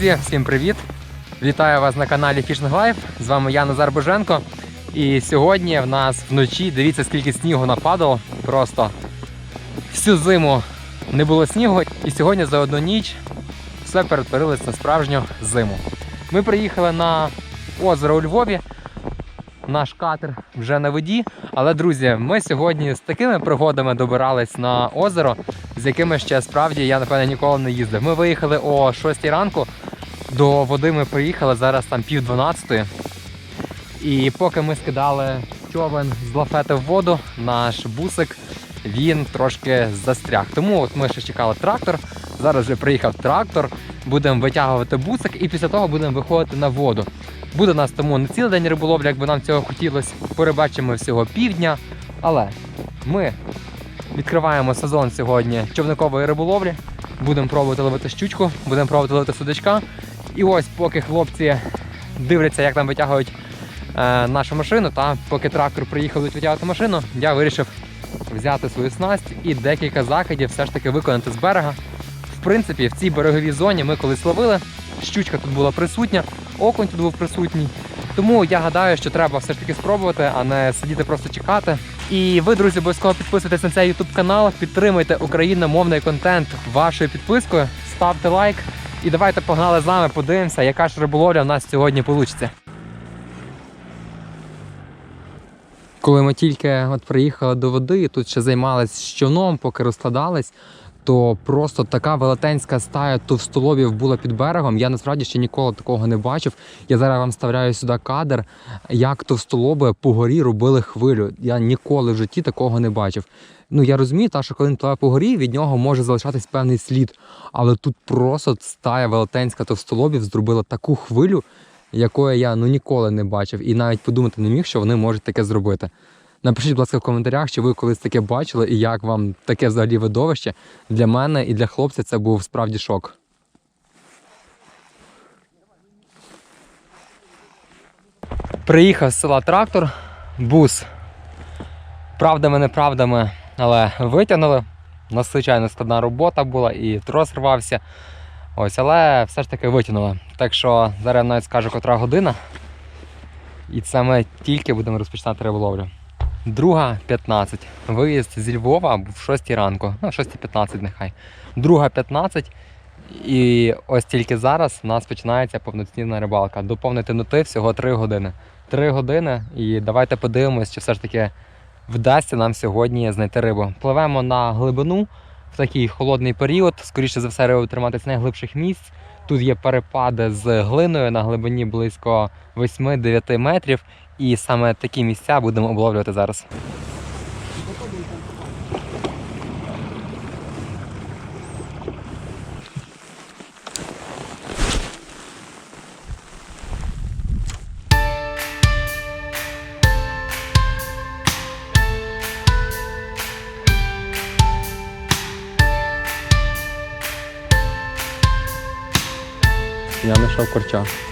Друзі, всім привіт! Вітаю вас на каналі Fishing Life. З вами я Назар Боженко. І сьогодні в нас вночі, дивіться, скільки снігу нападало. Просто всю зиму не було снігу, і сьогодні за одну ніч все перетворилось на справжню зиму. Ми приїхали на озеро у Львові. Наш катер вже на воді. Але, друзі, ми сьогодні з такими пригодами добирались на озеро, з якими ще справді я напевно ніколи не їздив. Ми виїхали о 6 ранку. До води ми приїхали зараз там пів 12. І поки ми скидали човен з лафети в воду, наш бусик він трошки застряг. Тому от ми ще чекали трактор. Зараз вже приїхав трактор, будемо витягувати бусик і після того будемо виходити на воду. Буде нас тому не цілий день риболовлі, як би нам цього хотілося. Перебачимо всього півдня. Але ми відкриваємо сезон сьогодні човникової риболовлі. Будемо пробувати ловити щучку, будемо пробувати ловити судачка. І ось поки хлопці дивляться, як там витягують е, нашу машину, та поки трактор приїхав витягувати машину, я вирішив взяти свою снасть і декілька закидів все ж таки виконати з берега. В принципі, в цій береговій зоні ми колись ловили. Щучка тут була присутня, окунь тут був присутній. Тому я гадаю, що треба все ж таки спробувати, а не сидіти просто чекати. І ви, друзі, обов'язково підписуйтесь на цей YouTube канал, підтримуйте україномовний контент вашою підпискою, ставте лайк. І давайте погнали з нами, подивимося, яка ж риболовля в нас сьогодні вийде. Коли ми тільки от приїхали до води, тут ще займалися щовном, поки розкладались, то просто така велетенська стая товстолобів була під берегом. Я насправді ще ніколи такого не бачив. Я зараз вам вставляю сюди кадр, як товстолоби по горі робили хвилю. Я ніколи в житті такого не бачив. Ну я розумію, та, що коли він пливе по горі, від нього може залишатись певний слід. Але тут просто стая велетенська товстолобів зробила таку хвилю, якої я ну ніколи не бачив, і навіть подумати не міг, що вони можуть таке зробити. Напишіть, будь ласка, в коментарях, чи ви колись таке бачили і як вам таке взагалі видовище. Для мене і для хлопця це був справді шок. Приїхав з села трактор, бус. Правдами, неправдами, але витягнули. У складна робота була і трос рвався. Ось, але все ж таки витягнули. Так що зараз навіть скажу, котра година. І це ми тільки будемо розпочинати риболовлю. Друга 15. Виїзд зі Львова в 6 ранку. Ну, 6.15 нехай. Друга 15. І ось тільки зараз у нас починається повноцінна рибалка. До повної темноти всього 3 години. 3 години. І давайте подивимось, чи все ж таки вдасться нам сьогодні знайти рибу. Пливемо на глибину в такий холодний період. Скоріше за все, риба триматися найглибших місць. Тут є перепади з глиною на глибині близько 8-9 метрів. І саме такі місця будемо обловлювати зараз. Я знайшов корча.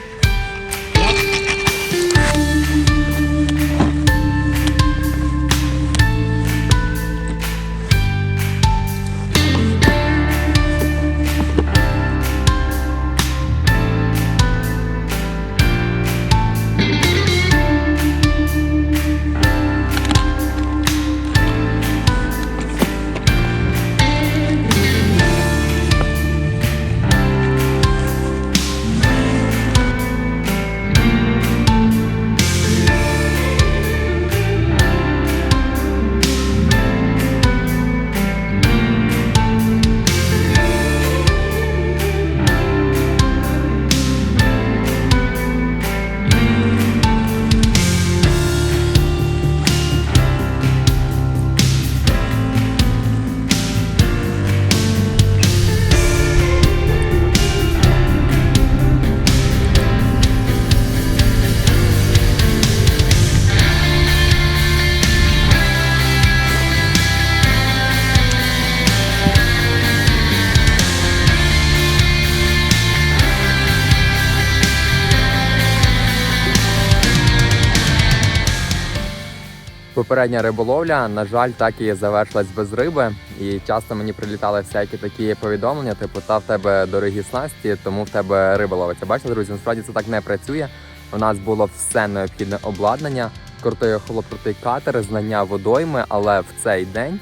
Попередня риболовля, на жаль, так і завершилась без риби. І часто мені прилітали всякі такі повідомлення, типу, та в тебе дорогі снасті, тому в тебе риба ловиться. Бачите, друзі, насправді це так не працює. У нас було все необхідне обладнання, крутий охолокрутий катер, знання водойми, але в цей день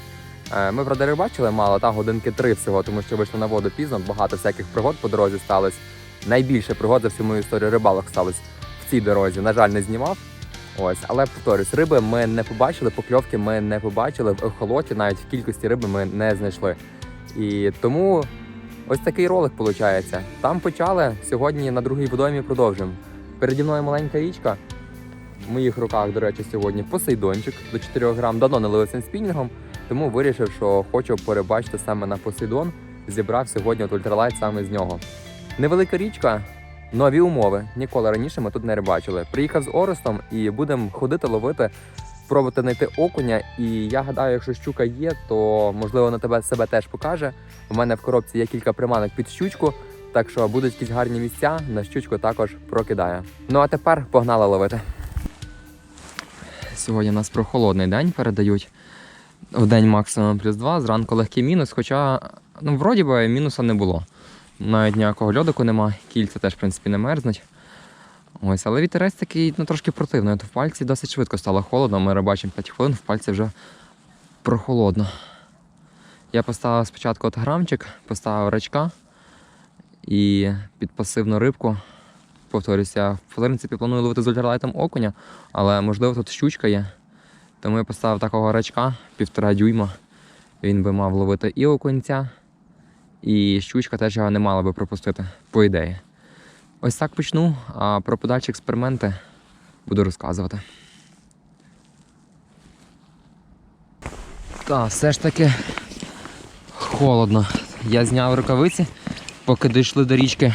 е, ми правда рибачили мало, та годинки три всього, тому що вийшли на воду пізно. Багато всяких пригод по дорозі сталося. Найбільше пригод за всю мою історію рибалок сталося в цій дорозі. На жаль, не знімав. Ось, але повторюсь, риби ми не побачили, покльовки ми не побачили в ехолоті, навіть в кількості риби ми не знайшли. І тому ось такий ролик виходить. Там почали сьогодні на другій водоймі продовжимо. Переді мною маленька річка. В моїх руках, до речі, сьогодні посейдончик до 4 грам. Давно не лився спінінгом, тому вирішив, що хочу перебачити саме на посейдон. Зібрав сьогодні от ультралайт саме з нього. Невелика річка, нові умови. Ніколи раніше ми тут не рибачили. Приїхав з Орестом і будемо ходити, ловити, пробувати знайти окуня. І я гадаю, якщо щука є, то можливо на тебе себе теж покаже. У мене в коробці є кілька приманок під щучку, так що будуть якісь гарні місця. На щучку також прокидаю. Ну а тепер погнали ловити. Сьогодні у нас прохолодний день передають. В день максимум плюс 2, зранку легкий мінус, хоча ну, вроді би мінуса не було. Навіть ніякого льодику нема, кільця теж, в принципі, не мерзнуть. Ось, але вітерець такий ну, трошки противний. От в пальці досить швидко стало холодно. Ми рибачимо 5 хвилин, в пальці вже прохолодно. Я поставив спочатку от грамчик, поставив рачка і під пасивну рибку. Повторюся, в принципі, планую ловити з ультралайтом окуня, але можливо тут щучка є. Тому я поставив такого рачка півтора дюйма. Він би мав ловити і окунця, і щучка теж його не мала би пропустити, по ідеї. Ось так почну, а про подальші експерименти буду розказувати. Так, все ж таки холодно. Я зняв рукавиці, поки дійшли до річки.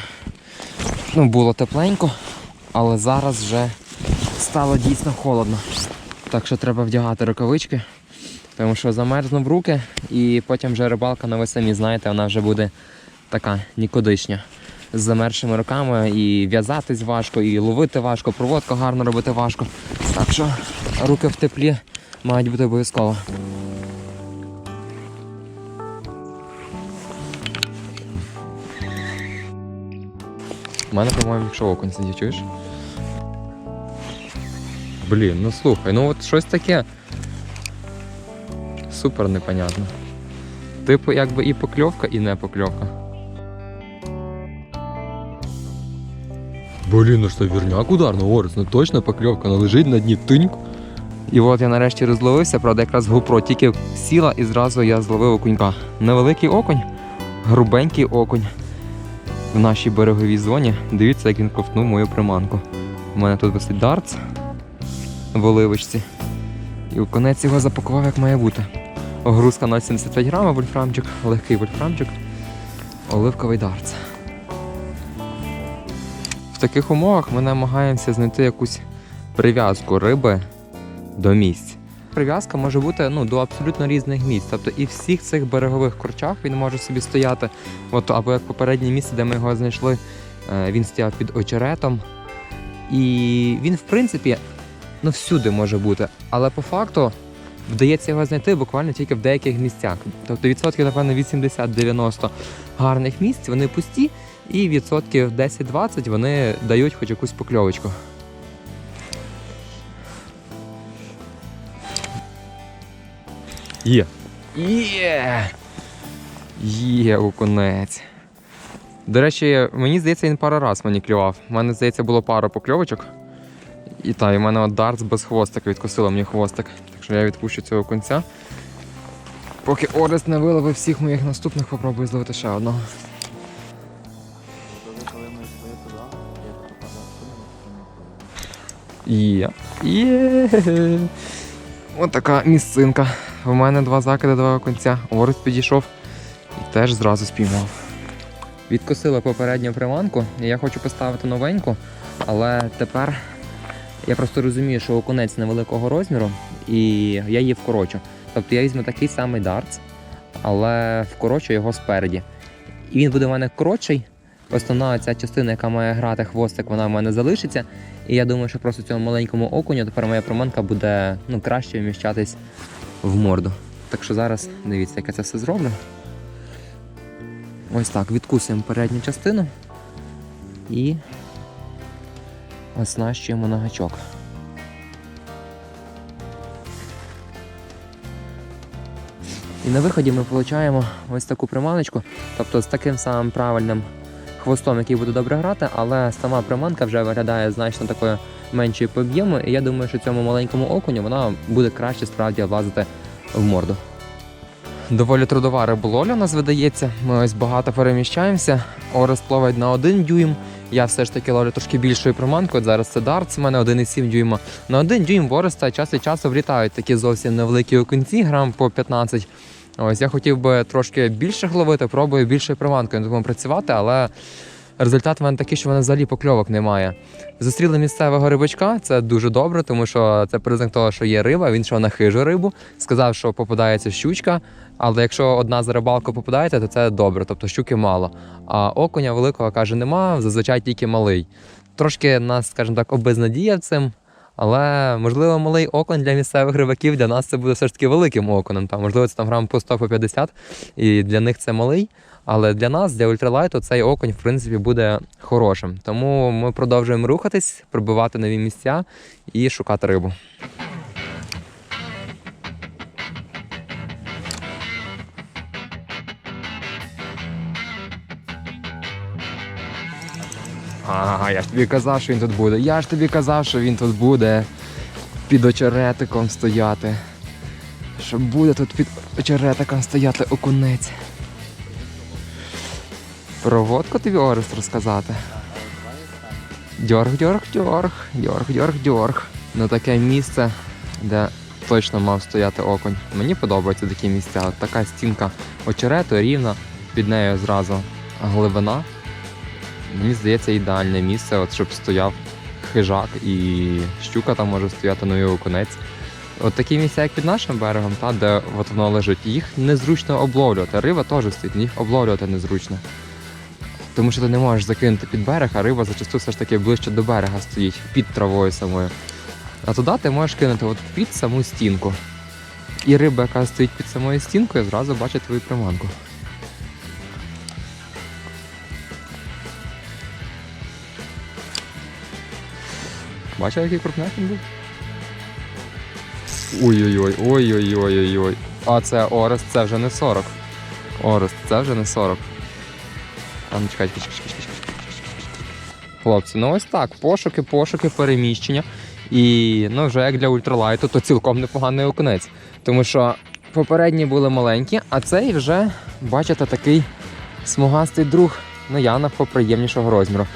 Ну, було тепленько, але зараз вже стало дійсно холодно. Так що треба вдягати рукавички, тому що замерзну в руки, і потім вже рибалка, ну ви самі знаєте, вона вже буде така нікудишня. З замерзшими руками і в'язатись важко, і ловити важко, проводку гарно робити важко. Так що руки в теплі мають бути обов'язково. У мене, по-моєму, якщо окунь сидить, чуєш? Блін, ну слухай, ну от щось таке. Супер непонятно. Типу, якби і покльовка, і не покльовка. Блін, ну що вірняк ударно, Орес, ну точно покльовка, вона лежить на дні тиньк. І от я нарешті розловився, правда, якраз GoPro тільки сіла і зразу я зловив окунька. Невеликий окунь, грубенький окунь в нашій береговій зоні. Дивіться, як він ковтнув мою приманку. У мене тут висить дартс в оливочці. І у конець його запакував як має бути. Огрузка 0,75 грама, вольфрамчик, легкий вольфрамчик, оливковий дартс. В таких умовах ми намагаємося знайти якусь прив'язку риби до місць. Прив'язка може бути ну, до абсолютно різних місць. Тобто і в всіх цих берегових корчах він може собі стояти. От, або як попереднє місце, де ми його знайшли, е, він стояв під очеретом. І він, в принципі, ну, всюди може бути. Але по факту вдається його знайти буквально тільки в деяких місцях. Тобто відсотків, напевно, 80-90 гарних місць вони пусті, і відсотків 10-20 вони дають хоч якусь покльовочку. Є. Є. Є окунець. До речі, мені здається, він пару раз мені клював. У мене, здається, було пару покльовочок. І та, і в мене от дартс без хвостика відкусило мені хвостик. Що я відпущу цього кінця. Поки Орест не виловив всіх моїх наступних, попробую зловити ще одного. Є. Є. Ось така місцинка. У мене два закиди, два оконця. Орест підійшов і теж зразу спіймав. Відкосила попередню приманку, і я хочу поставити новеньку, але тепер я просто розумію, що окунець невеликого розміру, і я її вкорочу. Тобто я візьму такий самий дартс, але вкорочу його спереді. І він буде в мене коротший, основна ця частина, яка має грати хвостик, вона в мене залишиться. І я думаю, що просто цьому маленькому окуню тепер моя приманка буде ну, краще вміщатись в морду. Так що зараз дивіться, як я це все зроблю. Ось так, відкусуємо передню частину і оснащуємо на гачок. І на виході ми отримуємо ось таку приманочку, тобто з таким самим правильним хвостом, який буде добре грати, але сама приманка вже виглядає значно такою меншою по об'єму, і я думаю, що цьому маленькому окуню вона буде краще справді влазити в морду. Доволі трудова риболовля у нас видається. Ми ось багато переміщаємося. Орест ловить на один дюйм. Я все ж таки ловлю трошки більшою приманкою. Зараз це дартс, у мене 1,7 дюйма. На один дюйм вороста час від часу влітають такі зовсім невеликі окунці, грам по 15. Ось я хотів би трошки більше ловити, пробую більшою приманкою думаю, працювати, але результат в мене такий, що в мене взагалі покльовок немає. Зустріли місцевого рибачка, це дуже добре, тому що це признак того, що є риба. Він йшов на хижу рибу, сказав, що попадається щучка. Але якщо одна за рибалку попадаєте, то це добре, тобто щуки мало. А окуня великого каже, нема, зазвичай тільки малий. Трошки нас, скажімо так, обезнадіяв цим. Але можливо малий окунь для місцевих рибаків для нас це буде все ж таки великим окунем. Там, можливо, це там грам по 100 по 50, і для них це малий. Але для нас, для ультралайту, цей окунь, в принципі, буде хорошим. Тому ми продовжуємо рухатись, пробивати нові місця і шукати рибу. Ага, я ж тобі казав, що він тут буде. Я ж тобі казав, що він тут буде під очеретиком стояти. Що буде тут під очеретиком стояти окунець. Про водку тобі Орест розказати. Дьорг, дьорг, дьорг, дьорг, дьорг, дьорг. Ну таке місце, де точно мав стояти окунь. Мені подобаються такі місця. От така стінка очерету рівна, під нею зразу глибина. Мені здається, ідеальне місце, от, щоб стояв хижак і щука там може стояти, ну і окунець. От такі місця, як під нашим берегом, та, де от воно лежить, їх незручно обловлювати. Риба теж стоїть, їх обловлювати незручно. Тому що ти не можеш закинути під берег, а риба зачасту все ж таки ближче до берега стоїть, під травою самою. А туди ти можеш кинути от під саму стінку. І риба, яка стоїть під самою стінкою, зразу бачить твою приманку. Бачив, який крупняк він був? Ой-ой-ой, ой-ой-ой-ой-ой. А це Орест, це вже не 40. Орест, це вже не 40. А ну чекайте, чекайте, чекайте, чекайте, чекайте. Хлопці, ну ось так. Пошуки, пошуки, переміщення. І ну, вже як для ультралайту, то цілком непоганий окунець. Тому що попередні були маленькі, а цей вже, бачите, такий смугастий друг. Ну, явно поприємнішого розміру.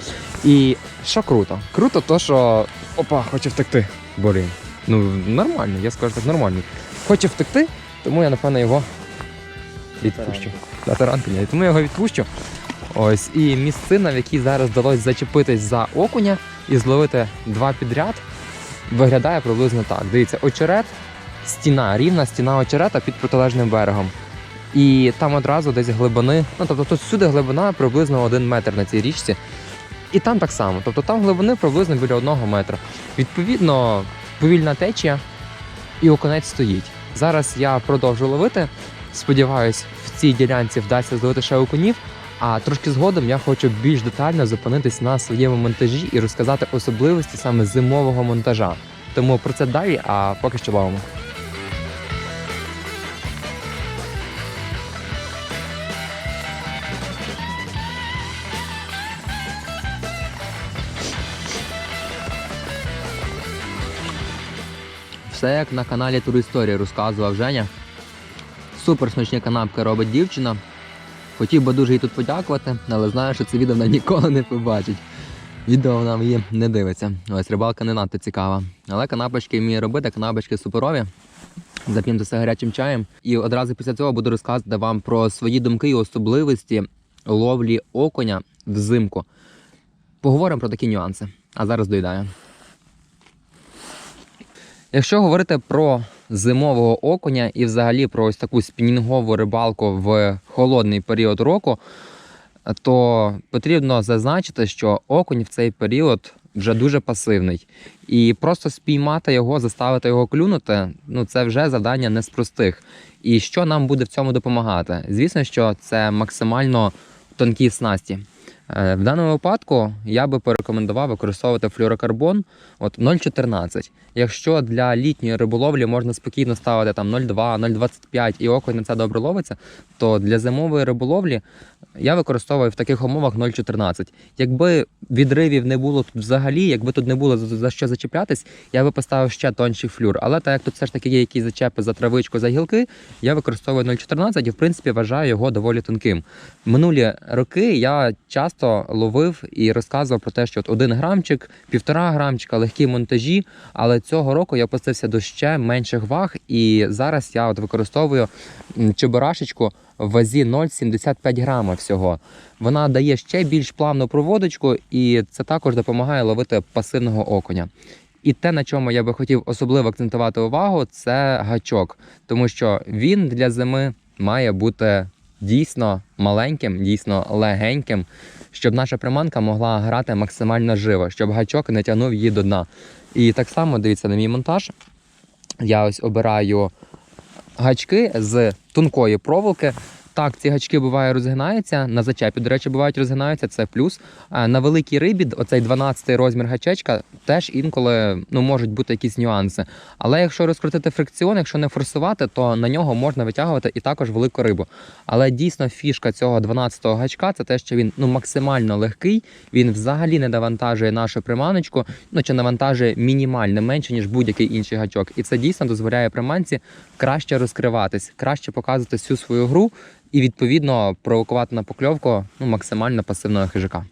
І що круто? Круто, то що. Опа, хоче втекти. Блін. Ну, нормально, я скажу так, нормальний. Хоче втекти, тому я, напевно, його відпущу. На таранки. Тому я його відпущу. Ось, і місцина, в якій зараз вдалося зачепитись за окуня і зловити два підряд, виглядає приблизно так. Дивіться, очерет, стіна, рівна стіна очерета під протилежним берегом. І там одразу десь глибини, ну тобто тут всюди глибина приблизно один метр на цій річці. І там так само. Тобто там глибини приблизно біля одного метра. Відповідно, повільна течія і окунець стоїть. Зараз я продовжу ловити. Сподіваюсь, в цій ділянці вдасться зловити ще окунів. А трошки згодом я хочу більш детально зупинитись на своєму монтажі і розказати особливості саме зимового монтажа. Тому про це далі, а поки що ловимо. Все як на каналі Туристорія розказував Женя. Супер смачні канапки робить дівчина. Хотів би дуже їй тут подякувати, але знаю, що це відео вона ніколи не побачить. Відео вона її не дивиться. Ось рибалка не надто цікава. Але канапочки вміє робити, канапочки суперові. Зап'ємо це гарячим чаєм. І одразу після цього буду розказувати вам про свої думки і особливості ловлі окуня взимку. Поговоримо про такі нюанси. А зараз доїдаю. Якщо говорити про зимового окуня і взагалі про ось таку спінінгову рибалку в холодний період року, то потрібно зазначити, що окунь в цей період вже дуже пасивний. І просто спіймати його, заставити його клюнути, ну це вже завдання не з простих. І що нам буде в цьому допомагати? Звісно, що це максимально тонкі снасті. Е, В даному випадку я би порекомендував використовувати флюорокарбон от 0,14. Якщо для літньої риболовлі можна спокійно ставити там 0,2, 0,25 і окунь на це добре ловиться, то для зимової риболовлі я використовую в таких умовах 0,14. Якби відривів не було тут взагалі, якби тут не було за, що зачіплятись, я би поставив ще тонший флюр. Але так як тут все ж таки є якісь зачепи за травичку, за гілки, я використовую 0,14 і в принципі вважаю його доволі тонким. Минулі роки я часто ловив і розказував про те, що от один грамчик, півтора грамчика, легкі монтажі. Але цього року я опустився до ще менших ваг, і зараз я от використовую чебурашечку в вазі 0,75 грама всього. Вона дає ще більш плавну проводочку, і це також допомагає ловити пасивного окуня. І те, на чому я би хотів особливо акцентувати увагу, це гачок, тому що він для зими має бути дійсно маленьким, дійсно легеньким, щоб наша приманка могла грати максимально живо, щоб гачок не тягнув її до дна. І так само дивіться на мій монтаж. Я ось обираю гачки з тонкої проволоки. Так, ці гачки буває розгинаються. На зачепі, до речі, бувають розгинаються, це плюс. На великій рибі, оцей 12 розмір гачечка, теж інколи ну, можуть бути якісь нюанси. Але якщо розкрутити фрикціон, якщо не форсувати, то на нього можна витягувати і також велику рибу. Але дійсно фішка цього 12-го гачка це те, що він ну, максимально легкий, він взагалі не навантажує нашу приманочку, ну чи навантажує мінімально менше, ніж будь-який інший гачок. І це дійсно дозволяє приманці краще розкриватись, краще показувати всю свою гру і відповідно провокувати на покльовку ну, максимально пасивного хижака.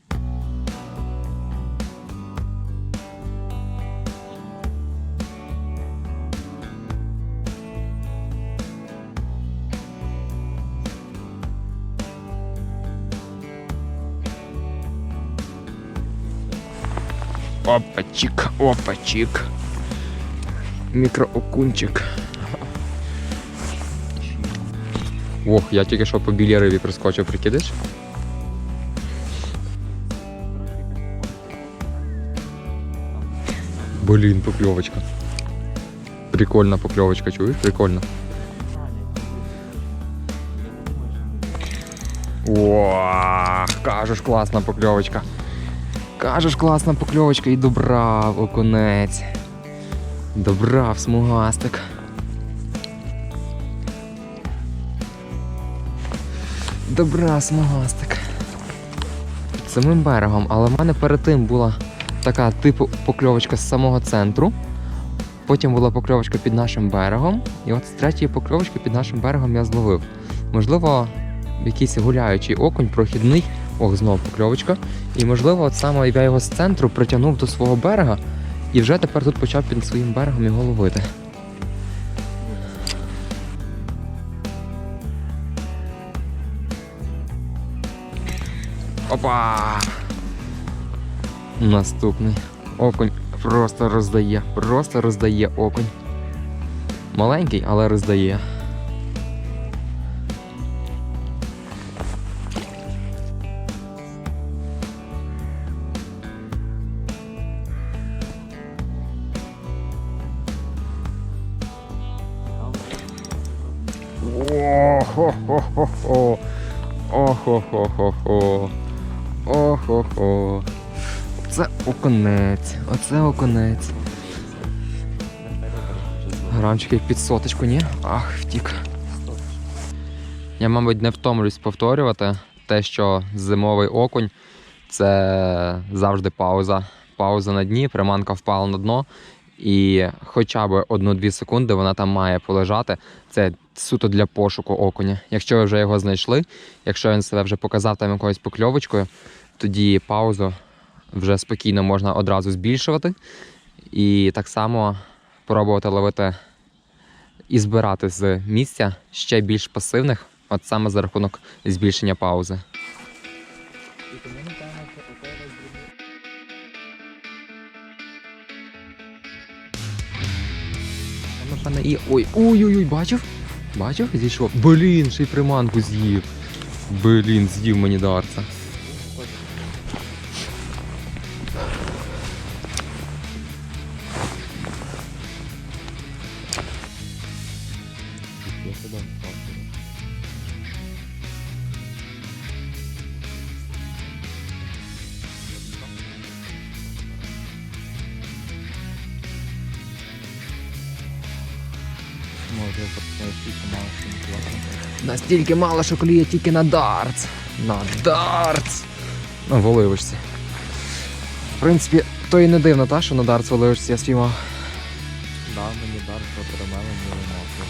Опачик, опачик. Мікроокунчик. Ох, я тільки що по білій рибі прискочив, прикидиш? Блін, покльовочка. Прикольна покльовочка, чуєш? Прикольно. О, кажеш, класна покльовочка. Кажеш, класна покльовочка і добрав окунець. Добрав смугастик. Добра смугастик. Самим берегом, але в мене перед тим була така типу покльовочка з самого центру. Потім була покльовочка під нашим берегом. І от з третьої покльовочки під нашим берегом я зловив. Можливо, якийсь гуляючий окунь, прохідний. Ох, знову покльовочка. І можливо, от саме я його з центру притягнув до свого берега і вже тепер тут почав під своїм берегом його ловити. Опа! Наступний. Окунь просто роздає, просто роздає окунь. Маленький, але роздає. О-хо-хо-хо-хо. О-хо-хо-хо-хо. О-хо-хо. Це оконець. Оце оконець. Грамчики під соточку, ні? Ах, втік. Я, мабуть, не втомлюсь повторювати те, що зимовий окунь це завжди пауза. Пауза на дні, приманка впала на дно. І хоча б одну-дві секунди вона там має полежати. Це суто для пошуку окуня. Якщо ви вже його знайшли, якщо він себе вже показав там якоюсь покльовочкою, тоді паузу вже спокійно можна одразу збільшувати. І так само пробувати ловити і збирати з місця ще більш пасивних, от саме за рахунок збільшення паузи. Ой, ой-ой-ой, бачив? Бачив? Зійшов. Блін, ще й приманку з'їв. Блін, з'їв мені дарця. Настільки мало, що клює тільки на дартс. На дартс. На воливочці. В принципі, то і не дивно, та, що на дартс воливочці я спіймав. Да, мені дар про перемели не.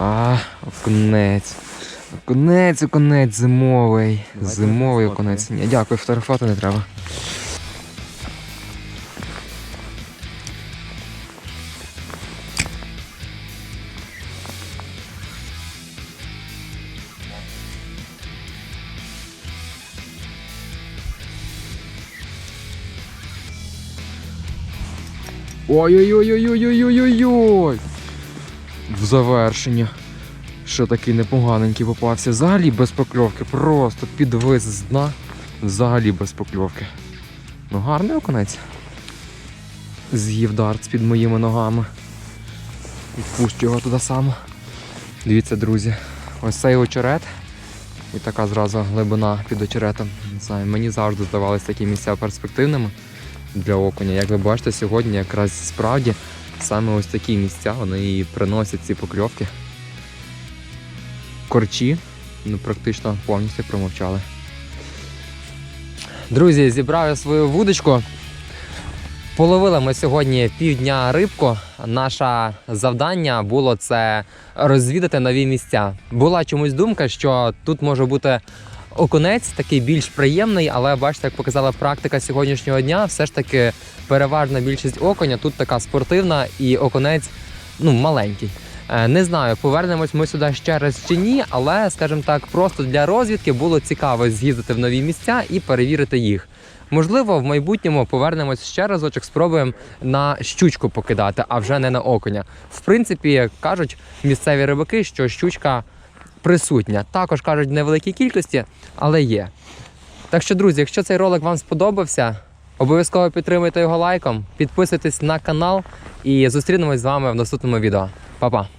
А, окунець. Окунець, окунець зимовий. Давайте Зимовий фотки. окунець. Ні, дякую, фотографувати не треба. Ой-ой-ой-ой-ой-ой-ой-ой! В завершення. Що такий непоганенький попався. Взагалі без покльовки. Просто підвис з дна. Взагалі без покльовки. Ну гарний окунець. З'їв дартс під моїми ногами. Відпущу його туди само. Дивіться, друзі, ось цей очерет. І така зразу глибина під очеретом. Не знаю, мені завжди здавалися такі місця перспективними для окуня. Як ви бачите, сьогодні якраз справді саме ось такі місця вони і приносять ці покльовки. Корчі ну, практично повністю промовчали. Друзі, зібрав я свою вудочку. Половили ми сьогодні півдня рибку. Наше завдання було це розвідати нові місця. Була чомусь думка, що тут може бути окунець, такий більш приємний, але бачите, як показала практика сьогоднішнього дня, все ж таки переважна більшість оконя тут така спортивна і окунець ну, маленький. Е, Не знаю, повернемось ми сюди ще раз чи ні, але, скажімо так, просто для розвідки було цікаво з'їздити в нові місця і перевірити їх. Можливо, в майбутньому повернемось ще разочок, спробуємо на щучку покидати, а вже не на окуня. В принципі, кажуть місцеві рибаки, що щучка присутня. Також кажуть в невеликій кількості, але є. Так що, друзі, якщо цей ролик вам сподобався, обов'язково підтримуйте його лайком, підписуйтесь на канал і зустрінемось з вами в наступному відео. Па-па!